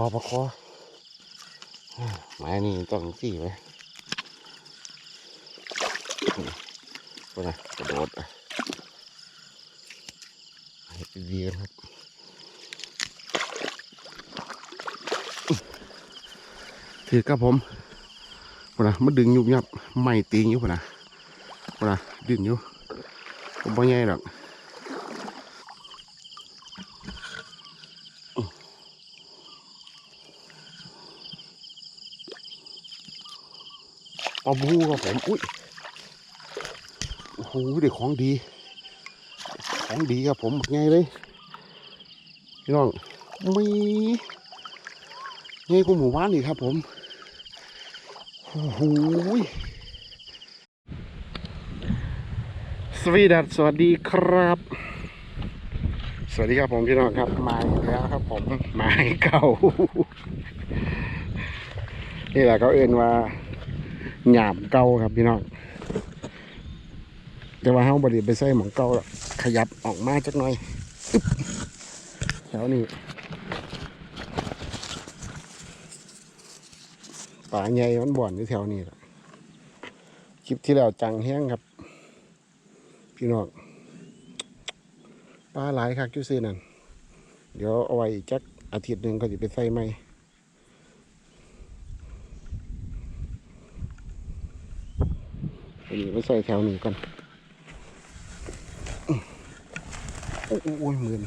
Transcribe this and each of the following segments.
อปลาคอไม้นี่ต้องสี่ไหมนี่นะกระโดดอะให้ไปดีกันครับถือกับผมพนะมาดึงยุบยับไม่ตีงอยู่พนะพนะดึงอยู่ผมบ่ใหญ่หรอก ปลาบูครับผม อุ้ย โอ้โหเด็กของดี ของดีครับผมไงเลย พี่น้องมีไงกูหมู่บ้านนี่ครับผม โอ้โหสวีดัสสวัสดีครับ สวัสดีครับผมพี่น้องครับ มาอีกแล้วครับผม มาให้เก่า นี่แหละเขาเอื่นว่า หยาบเก่าครับพี่น้องแต่ว่าเฮาบริไปใส่หมองเก่าขยับออกมาจักหน่อยอแถวนี้ป่าใหญ่มันบ่อนอยู่แถวนี้คลิปที่แล้วจังแห้งครับ พี่น้องปลาหลายคักจุซื้อนั่นเดี๋ยวเอาไว้อีกจักอาทิตย์หนึ่งก็จะไปใส่ใหม่ ไปใส่แถวหนึ่งก่อนโอ้โหโอ้ยมือน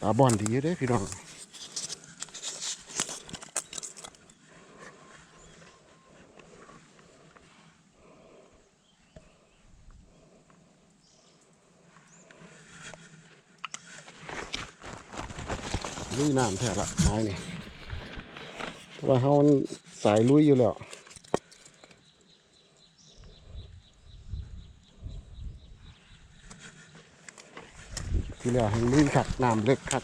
ตาบอนดีอยู่เด้พี่น้อง ลุยน้ำแท้ละไม้นี่เพราะว่าเขาสายลุยอยู่แล้วที่เหลือให้ลุยขัดน้ำเล็กขัด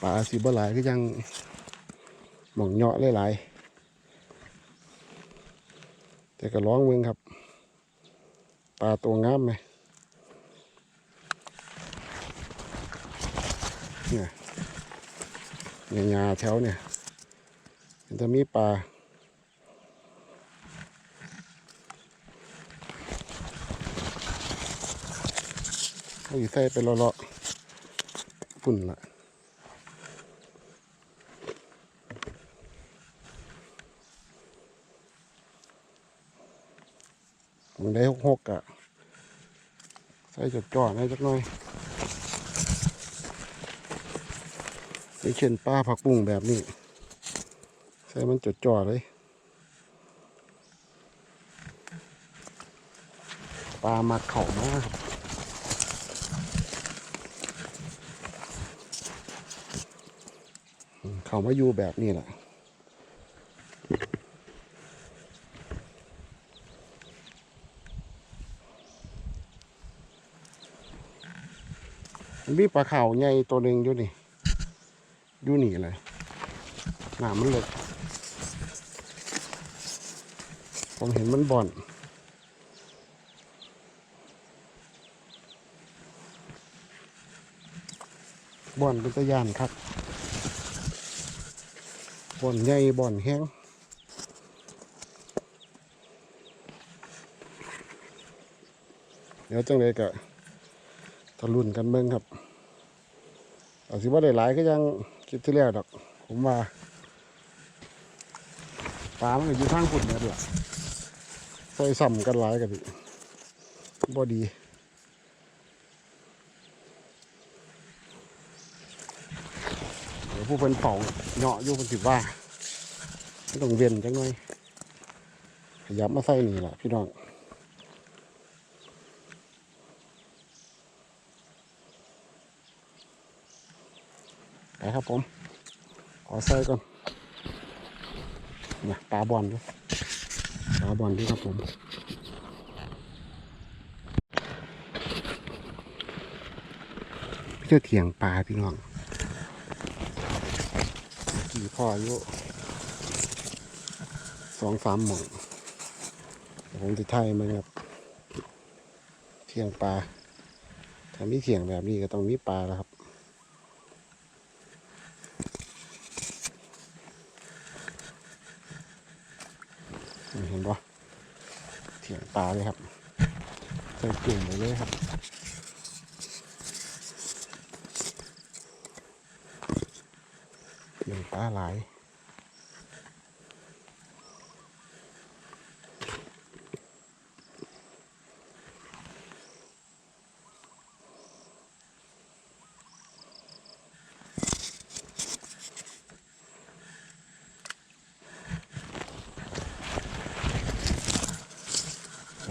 ปลาสีบ่หลายก็ยังหม่องเหาะหลายๆแต่ก็ร้องเมืองครับ ปลาตัวงามไหม เนี่ย เนี่ยาแถวเนี่ยมันจะมีปลาเขาอยู่ใส่ไปเลาะๆฝุ่นละมันได้หกๆอะใส่จดจ่อให้จักหน่อย อย่าง เช่นปลาผักบุ้งแบบนี้ ใส่มันจดจ่อเลยปลามาเข่ามากเข่ามาอยู่แบบนี้แหละมีปลาเข่าใหญ่ตัวหนึ่งอยู่นี่ ยู่นี่เลยหนามันเล็กผมเห็นมันบ่อน บ่อนเป็นตะยานครับบ่อนใหญ่บ่อนแห้งเดี๋ยวจังเลยกะทะลุนกันเบิ่งครับอาจสิว่าได้หลายก็ยัง คิดที่แล้วดอก ผมว่าปลามันอยู่ทางฝุ่นเนี่ยแหละใส่ซ้ำกันหลายกันดิบ่ดีเดี๋ยวผู้เป็นเป่าเหาะอยู่เป็นสิว่าไม่ต้องเวียนจังหน่อยขยับมาใส่นี่แหละพี่น้อง ไปครับผม ขอใส่ก่อนเนี่ยปลาบอลด้วยปลาบอลด้วยครับผมพี่เจ้าเถียงปลาพี่น้องกี่พ่ออายุสองสามหม่องเดี๋ยวผมจะถ่ายมาครับเที่ยงปลาถ้ามีเที่ยงแบบนี้ก็ต้องมีปลาแล้วครับ นี่เห็นปะเที่ยงปลา เลยครับ ใส่กลุ่มไปเลยครับเที่ยงปลาหลาย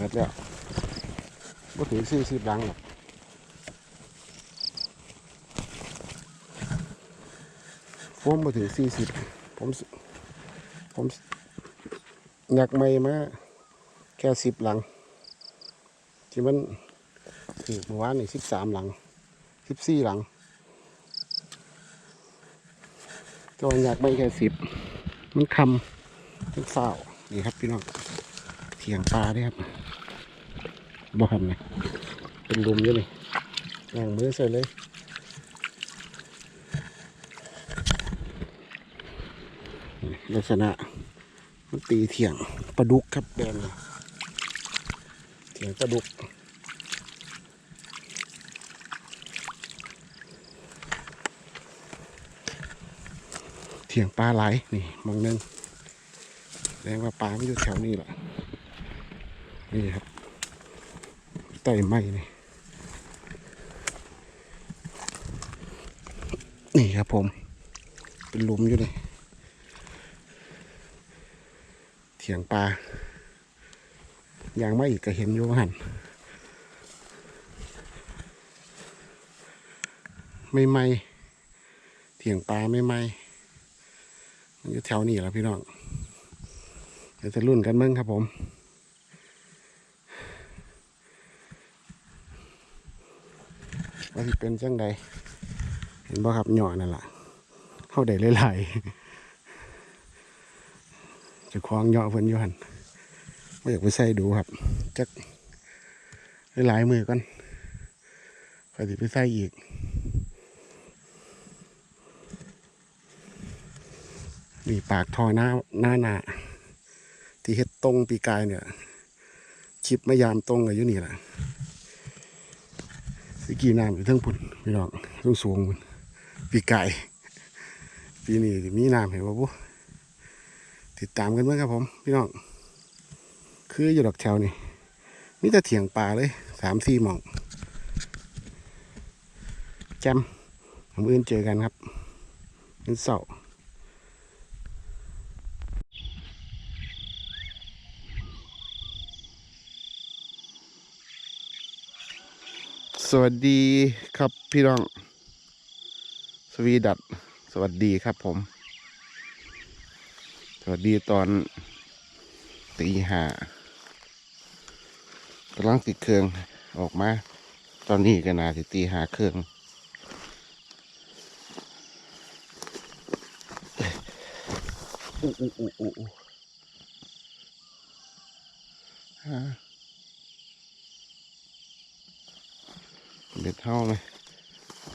เสร็จแล้วบ่ถึง สี่สิบหลังหรอกผมบ่ถึงสี่สิบผมผมอยากไม่มาแค่สิบหลัง ที่มันถือเมื่อวานนี่สิบสามหลังสิบสี่หลังตัวอยากไม่แค่สิบมันคำมันเฝ้านี่ครับพี่น้องเถียงปลาด้วยครับ บ่ครับนะเป็นลุมอยู่นี่ย่างมือใส่เลยลักษณะมันตีเถียงปลาดุกครับแบนเถียงปลาดุกเถียงปลาไหลนี่มองนึงแสดงว่าปลามันอยู่แถวนี้แหละนี่ครับ ต่ไม้นี่นี่ครับผม เป็นหลุมอยู่นี่เถียงปลาอย่างไม่อีกก็เห็นอยู่หันไม่ไหมเถียงปลาไม่ไหมมันอยู่แถวนี้แล้วพี่น้องเดี๋ยวจะรุ่นกันเมึงครับผม ว่าสิเป็นจังใดเห็นบ่ครับหย่อนั่นล่ะเข้าได้หลายๆจะคล้องหย่อเพิ่นอยู่หันไม่อยากไปใส่ดูครับจักหลายมือก่อนไปสิไปใส่อีกนี่ปากทอหน้าหน้าหนาที่เฮ็ดตรงปีกายเนี่ยชิปมายามตรงกับอยู่นี่แหละ สิกี่น้ำอยู่เทั้งพุ่นพี่น้องสูงสูงพุ่นปีไก่ปีนี้มีน้ำเห็นบ่บุติดตามกันเมื่อครับผม พี่น้อง คืออยู่ดอกแถวนี่มีแต่เถียงป่าเลยสามสี่หม่องแจมผมอื่นเจอกันครับเป็นเสาร์ สวัสดีครับพี่น้อง สวีดัตสวัสดีครับผม สวัสดีตอนตีห้ากำลังติดเครื่องออกมา ตอนนี้ก็นาสิตีหาเครื่องอู้อู้อู้อู้อู้ฮะ เบ็ดเท่าไหม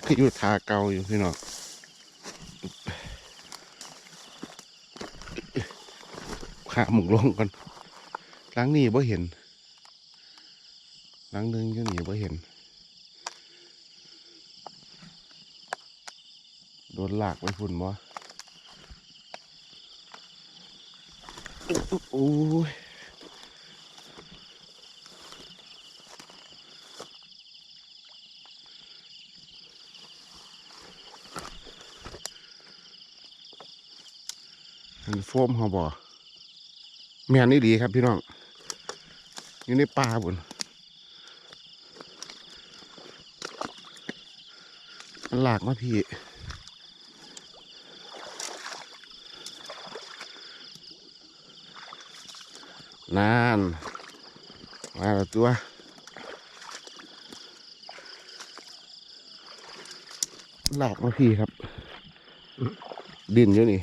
คืออยู่ทาเกาอยู่พี่น้องขาหมุกลงก่อนล้างนี่บ่เห็นล้างนึงอยู่นี่บ่เห็น โดนหลากไปฝุ่นบ่โอ้ย มันโฟมเขาบ่แม่นนี่ดีครับพี่น้อง อยู่ในป่าบุญมันหลากมาพี่นานมาแล้วตัวหลากมาพี่ครับ ดินอยู่นี่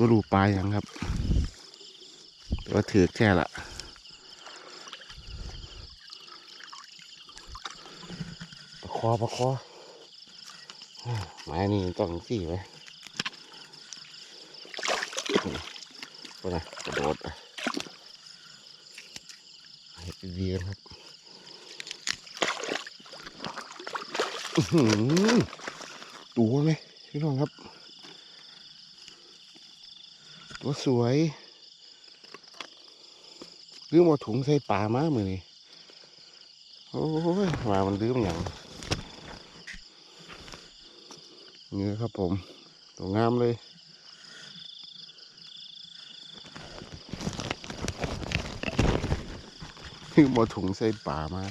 ไม่รู้ปลายังครับ แต่ว่าถือแค่ละประคอประคอไม้นี่ต้องสี่ไว้ก็นะกระโดดอะเห็ดดีครับตัวไหมพี่น้องครับ ตัวสวยลืมเอาถุงใส่ปลามามือนี่โอ้ยมามันลืมอย่างนี่ครับผมตัวงามเลยลืมเอาถุงใส่ปลามา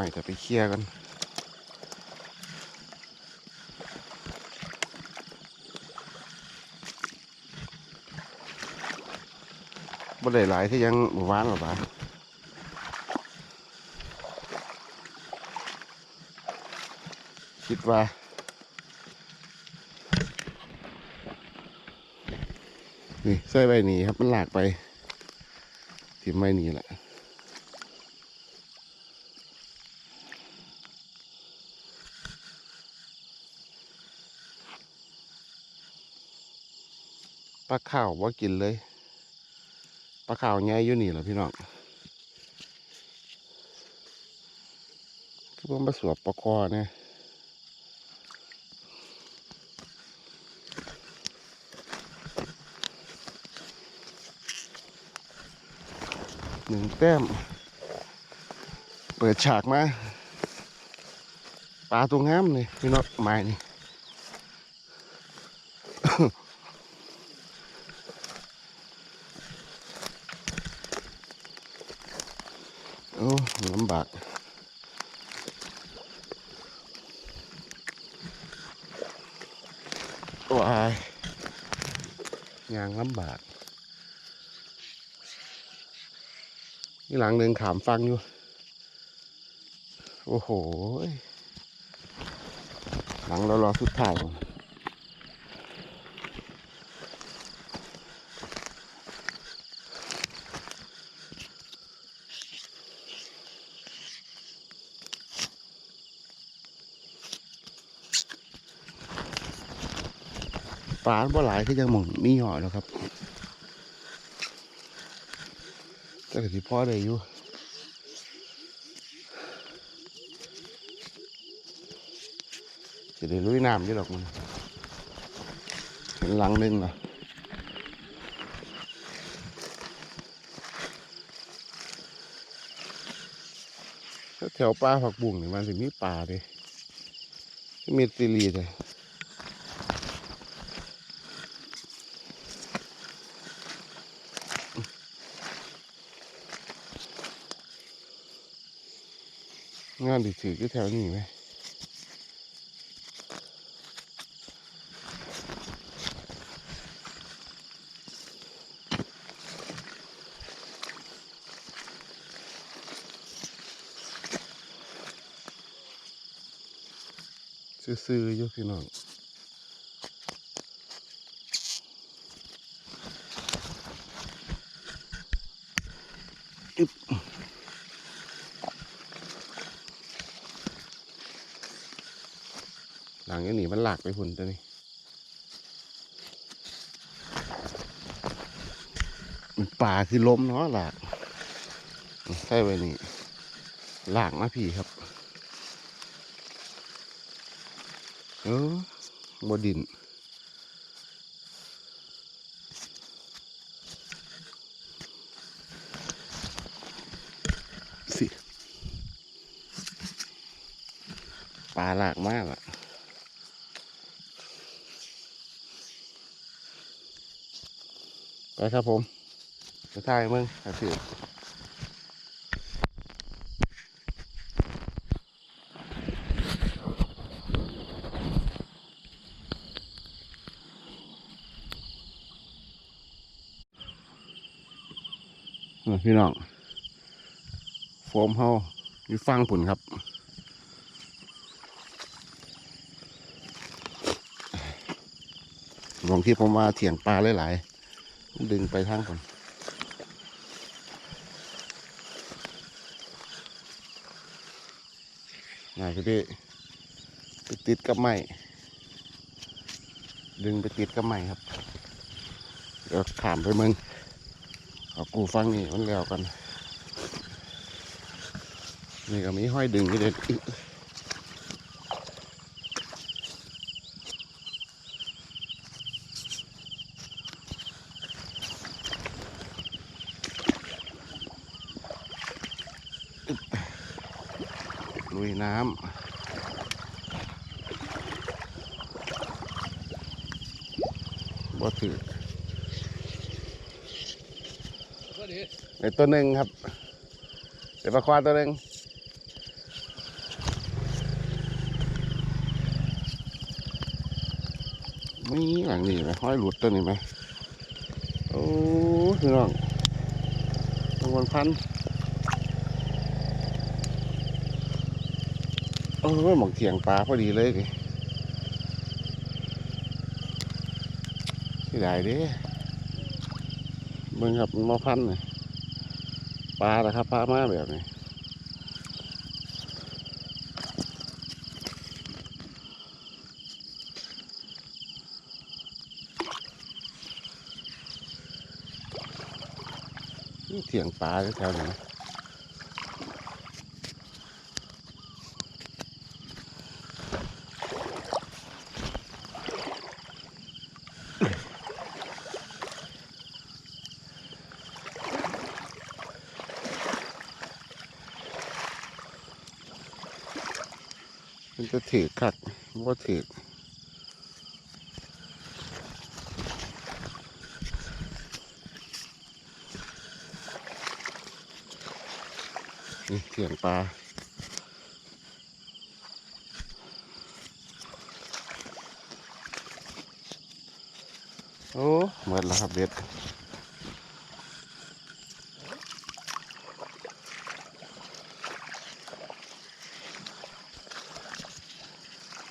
ม่แต่ไปเคลียร์กันบ่ได้หลายที่ยังหมู่บ้านหรอปะคิดว่านี่ใส่ใบหนีครับมันหลากไป ถิ่มใบหนีแหละ ปลาข้าวว่ากินเลยปลาข้าวใหญ่อยู่นี่แหละพี่น้องคือว่ามาสวบปลาคอเนี่ยหนึ่งแต้ม เปิดฉากมาปลาตัวงามเลยพี่น้องไม้นี่ โอ้ลำบากว้ายยางลำบาก นี่หลังหนึ่งขามฟังอยู่ โอ้โห หลังเรารอสุดท้าย ลาบ่หลายก็ยังหมองมีหอยแล้วครับแต่ก็ที่พ่อได้อยู่จะได้ลุยน้ำอยู่ดอกมันเห็นหลังหนึงเหรอแถวป่าผักบุ้งนี่มันสิมีป่าเดิมีติลีเลย งานดิถือก็แถวนี้ไหมซื่อๆอยู่พี่น้องอึ๊บ หลังนี้หนีมันหลากไปหุ่นตัวนี้มันป่าคือล้มเนาะหลากใช่ไว้นี่หลากนะพี่ครับเออบดินสิปลาหลากมากอะ ไปครับผมไปถ่ายมึงถ่ายถือพี่น้องโฟมเฮาอยู่ฟังผุนครับหลวงที่ผมมาเถียงปลาหลายๆ ดึงไปทางผมนายพี่ไปติดกับไม้ดึงไปติดกับไม้ครับ เดี๋ยวขามไปมึงเอากูฟังนี่มันแล้วกัน นี่ก็มีห้อยดึงนี่เด็ดอึอึ๊บลุย น้ำบ่ถือในตัวหนึ่งครับเดี๋ยวปลาควาตัวหนึ่งมีหลังนี่ไหมห้อยหลุดตัวนี้ไหมโอ้พี่น้องรางวัลพัน โอ้ยหมองเถียงปลาพอดีเลยดิที่ได้ด้เบิ่งครับมาพันเลยปลาละครับปลามาแบบนี้นี่เถียงปลาแถวๆนี้ จะถือคักว่าถือนี่เถียงปลาโอ้เหมดแล้วครับเบ็ด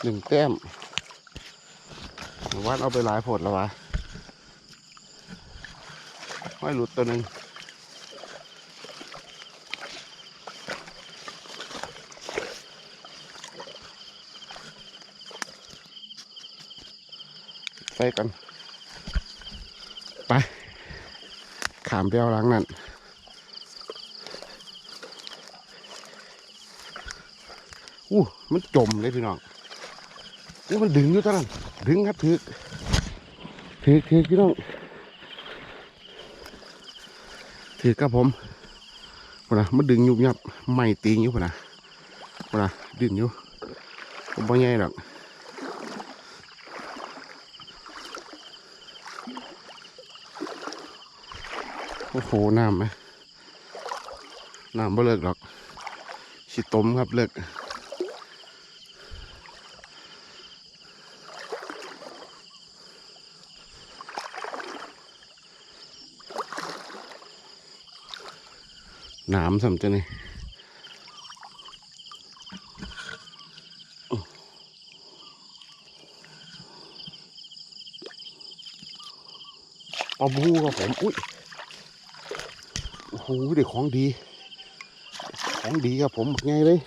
หนึ่งแต้มวัดเอาไปหลายผดแล้ววะไม่หลุดตัวหนึ่งใส่กัน ไป ขามไปเอาหลังนั่นอู้มันจมเลยพี่น้อง อู้มันดึงอยู่ตอนนั้นดึงครับถือกถือกถือกพี่น้องถือกครับผมพนนะมันดึงยุบยับไม่ตีงอยู่พนนะพนนะดึงอยู่ผมบ่ใหญ่หรอกโอ้โหน้ำไหมน้ำบ่เลิกหรอกสิต้มครับเลิก น้ำสำจะนี่ปลาบูครับผม อุ้ย โอ้โหเด็กของดี ของดีครับผมไงเลย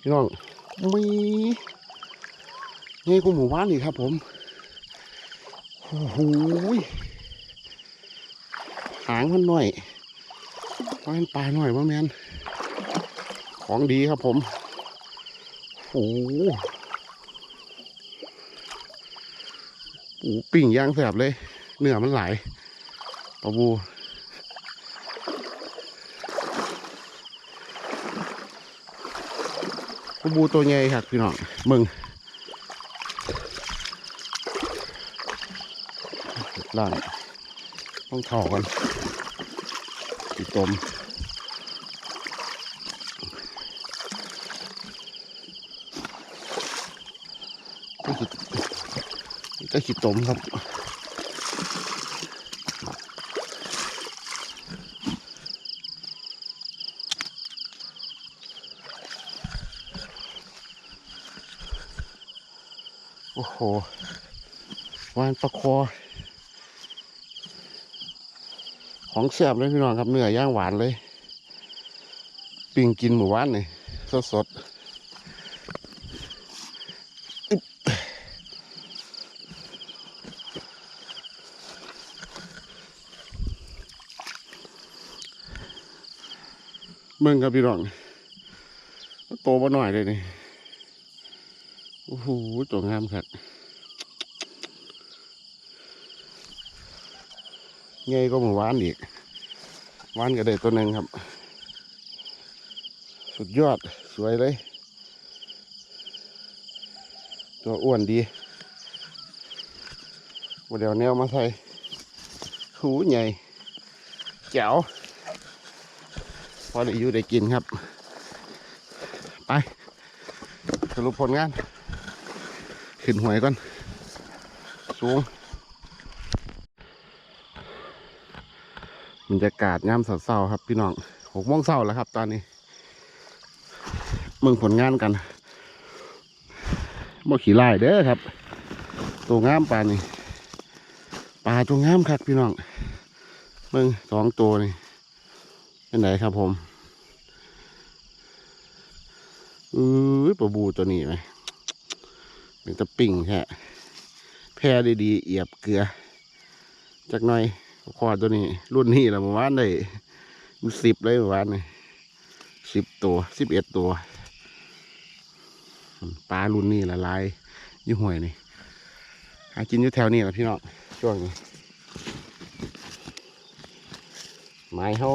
พี่น้องมีไงกูหมู่บ้านอีกครับผม โอ้โหหางมันหน่อย ว่ามันปลาหน่อยว่าแมนของดีครับผมโอ้โหโอ้ปิ่งย่างแสบเลย เนื้อมันไหลปลาบูกูบูตัวใหญ่ครับพี่น้องมึงล่างต้องเข่ากันติดตม ก็ขีดตมครับโอ้โหวานตะาคอ ของแซ่บเลยพี่น้องครับเนื้อย่างหวานเลย ปิ้งกินหมู่บ้านเลยสดๆ เบิ่งครับพี่น้องโตมาหน่อยเลยนี่โอ้โหตัวงามครับใหญ่ก็หมูหวานอีกหวานก็ได้ตัวหนึ่งครับ สุดยอดสวยเลย ตัวอ้วนดีวันเดียวแนวมาใส่หูใหญ่แจ๋ว พอได้อยู่ได้กินครับ ไปสรุปผลงาน ขึ้นหวยก่อน สูงบรรยากาศย่ำเศร้าๆครับพี่น้องหกโมงเศร้าแล้วครับ ตอนนี้เมืองผลงานกันบ่ขี่ไล่เด้อครับ ตัวงามปลานี่ปลาตัวงามครับพี่น้องเมืองสองตัวนี่ ไหนครับผมอือปลาบูตัวนี้ไหมเป็นตะปิ่งแค่แพร่ดีๆเอียบเกลือจักหน่อยคอตัวนี้ รุ่นนี้ละเมื่อวานได้สิบเลยเมื่อวานนี่สิบตัวสิบเอ็ดตัวปลารุ่นนี้ละลายยี่ห่วยนี่หากินอยู่แถวนี้แหละพี่น้องช่วงนี้ไม้เขา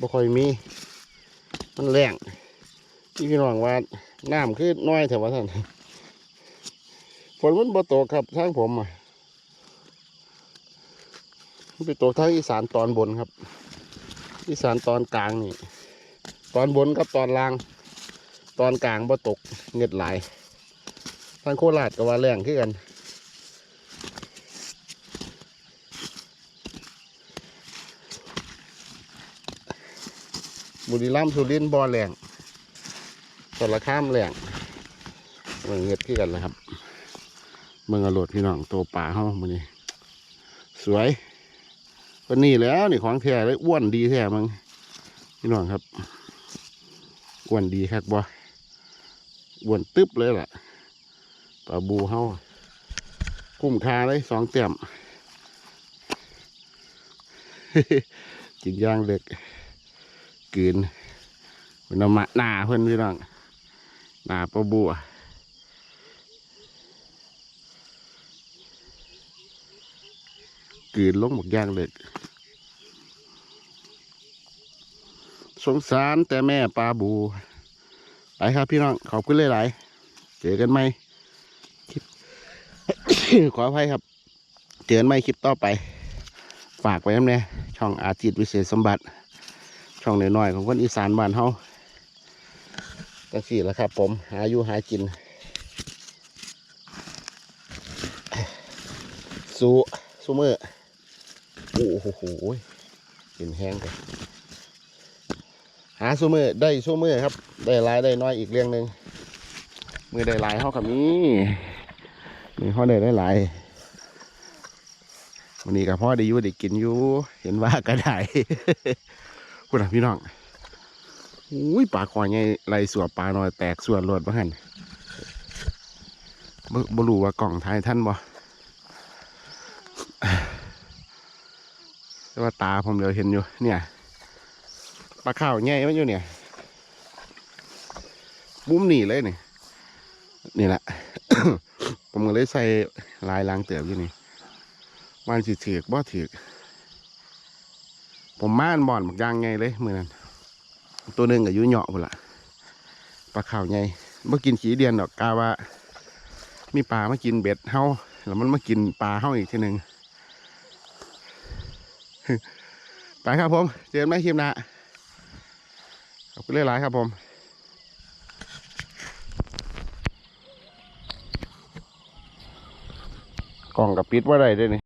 บ่ค่อยมี มันแรงที่พี่น้องว่าน้ำคือน้อยแต่ว่าท่านฝนมันบ่ตกครับทางผมอะมันไปตกทางอีสานตอนบนครับ อีสานตอนกลางนี่ ตอนบนกับตอนล่าง ตอนกลางบ่ตกเง็ดหลายทางโคราชก็ว่าแรงขึ้นกัน บุรีรัมย์สุรินทร์บ่อแรงสารข้ามแรงเมืองเง็ดขึ้นกันเลยครับ เมืองอรดพี่น้องตัวป่าเฮามันนี่สวยคนนี้แล้วนี่ของแท้เลยอ้วนดีแท้มึงพี่น้องครับอ้วนดีครับบ่อ้วนตึ๊บเลยล่ะปลาบูเฮาคุ้มค่าเลยสองเต็มกินย่างเด็ก กืนเป็นเอามาหน้าเพื่อนพี่น้องหน้าปลาบูอะกืนลงหมกย่างเด็กสงสารแต่แม่ปลาบูไปครับพี่น้องขอบคุณหลายๆเจอกันไหมคลิปขออภัยครับ เจอกันไหมคลิปต่อไป ฝากไว้น้ำแน่ช่องอาจิตวิเศษสมบัติ ช่องน้อยๆของคนอีสานบ้านเฮาตั้งสี่แล้วครับ ผมหาอยู่หากิน สู้สู้มือโอ้โหกินแห้งไปหาสู้มือได้สู้มือครับ ได้ลายได้น้อยอีกเรื่องหนึ่งมือได้หลายเขากับนี้มือเขาได้ได้หลายวันนี้กับพ่อได้ยู่ได้กินอยู่ เห็นว่าก็ได้ คุณอะพี่น้องอุ้ยปลาคอยไงไรสัวปลาหน่อยแตกส่วนรวดบ้างหันบ,บรูว่ากล่องท้ายท่านบ่แต่ว่าตาผมเดี๋ยวเห็นอยู่ เนี่ยปลาข้าวใหญ่มันอยู่เนี่ยมุมหนีเลยนี่นี่แหละ ผมก็เลยใส่ลายล้างเตือบอยู่นี่วันสิถือกบ่ถือก ผมม่านบ่อนบักยางไงเลยมือนั้นตัวหนึ่งอายุเหาะพุ่นละปลาข้าวใหญ่มากินขี้เดียนดอกกาว่า มีปลามากินเบ็ดเฮาแล้วมันมากินปลาเฮาอีกทีหนึ่งไปครับผม เจอกันไหมคลิปหน้าขอบคุณหลายๆครับผมกล่องกับปิดว่าไรได้นี่